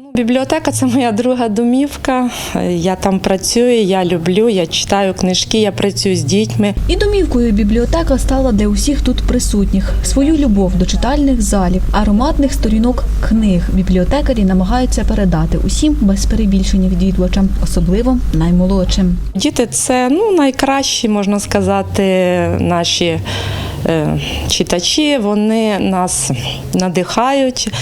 Ну, бібліотека це моя друга домівка. Я там працюю, я люблю, я читаю книжки, я працюю з дітьми. І домівкою бібліотека стала для усіх тут присутніх. Свою любов до читальних залів, ароматних сторінок книг бібліотекарі намагаються передати усім без перебільшення відвідувачам, особливо наймолодшим. Діти це ну, найкращі, можна сказати, наші е, читачі. Вони нас надихають.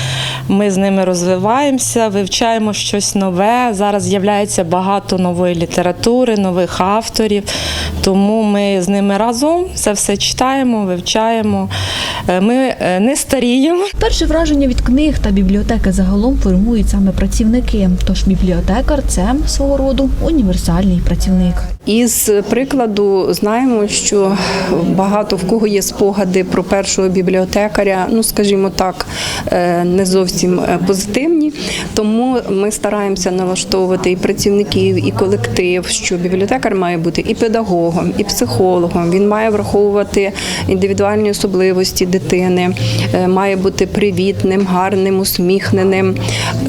Ми з ними розвиваємося, вивчаємо щось нове. Зараз з'являється багато нової літератури, нових авторів. Тому ми з ними разом це все читаємо, вивчаємо. Е, Ми е, не старіємо. Перше враження від книг та бібліотеки загалом формують саме працівники. Тож бібліотекар це свого роду універсальний працівник. Із прикладу знаємо, що багато в кого є спогади про першого бібліотекаря, ну скажімо так, е, не зовсім е, позитивні. Тому ми стараємося налаштовувати і працівників, і колектив, що бібліотекар має бути і педагогом, і психологом. Він має враховувати індивідуальні особливості дитини, е, має бути привітним, гарним, усміхненим,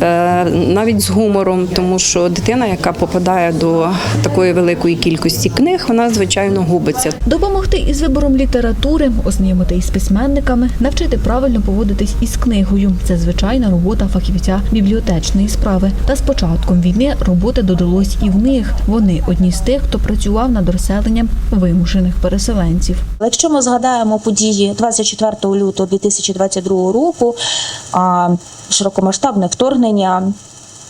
е, навіть з гумором, тому що дитина, яка попадає до такої великої кількості книг, вона звичайно губиться. Допомогти із вибором літератури, ознайомити із письменниками, навчити правильно поводитись із книгою. Це звичайна робота фахівця бібліотечної справи. Та з початком війни роботи додалось і в них. Вони одні з тих, хто працював над розселенням вимушених переселенців. Якщо ми згадаємо події 24 лютого 2022 року, широкомасштабне вторгнення,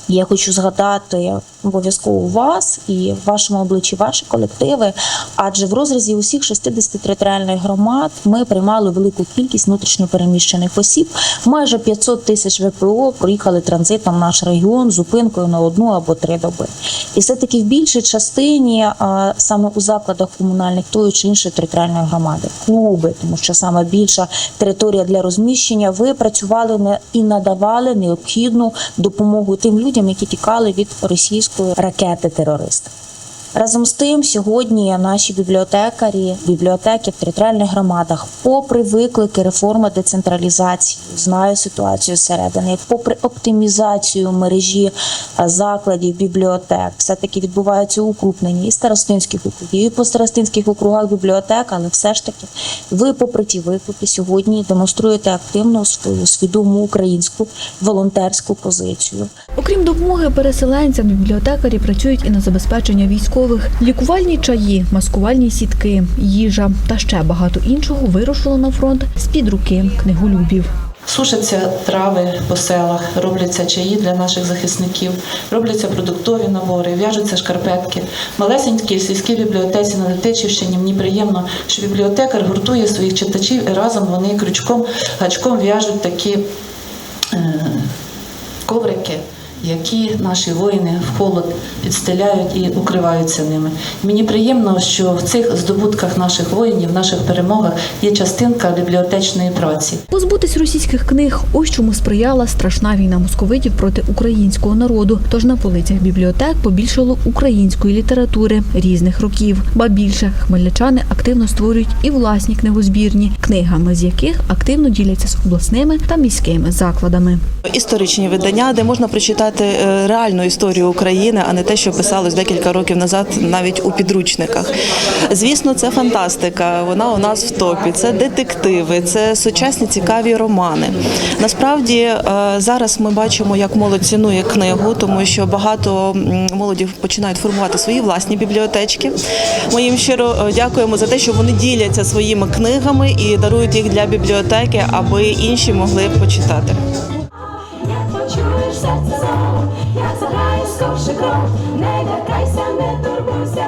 я хочу згадати обов'язково вас і в вашому обличчі ваші колективи. Адже в розрізі усіх 60 територіальних громад ми приймали велику кількість внутрішньопереміщених осіб. Майже 500 тисяч ВПО проїхали транзитом в наш регіон зупинкою на одну або три доби. І все-таки в більшій частині саме у закладах комунальних тої чи іншої територіальної громади, клуби, тому що саме більша територія для розміщення. Ви працювали не і надавали необхідну допомогу тим людям, які тікали від російської ракети терориста. Разом з тим, сьогодні наші бібліотекарі, бібліотеки в територіальних громадах, попри виклики реформи децентралізації, знаю ситуацію зсередини, попри оптимізацію мережі закладів, бібліотек, все таки відбувається укрупнення і старостинських округів, і по старостинських округах бібліотек, але все ж таки ви, попри ті виклики, сьогодні демонструєте активну свою свідому українську волонтерську позицію. Окрім допомоги переселенцям, бібліотекарі працюють і на забезпечення військових. Лікувальні чаї, маскувальні сітки, їжа та ще багато іншого вирушило на фронт з під руки книголюбів. Сушаться трави по селах, робляться чаї для наших захисників, робляться продуктові набори, в'яжуться шкарпетки. Малесенькій сільській бібліотеці на Летичівщині мені приємно, що бібліотекар гуртує своїх читачів і разом вони крючком, гачком в'яжуть такі е, коврики, які наші воїни в холод підстеляють і укриваються ними. Мені приємно, що в цих здобутках наших воїнів, наших перемогах є частинка бібліотечної праці. Позбутись російських книг ось чому сприяла страшна війна московитів проти українського народу. Тож на полицях бібліотек побільшало української літератури різних років. Ба більше хмельничани активно створюють і власні книгозбірні, книгами з яких активно діляться з обласними та міськими закладами. історичні видання, де можна прочитати е, реальну історію України, а не те, що писалось декілька років назад, навіть у підручниках. Звісно, це фантастика. Вона у нас в топі. Це детективи, це сучасні цікаві романи. Насправді е, зараз ми бачимо, як молодь цінує книгу, тому що багато молоді починають формувати свої власні бібліотечки. Ми їм щиро е, дякуємо за те, що вони діляться своїми книгами і дарують їх для бібліотеки, аби інші могли почитати серце знову, я заграю скорше кров, не лякайся, не турбуйся.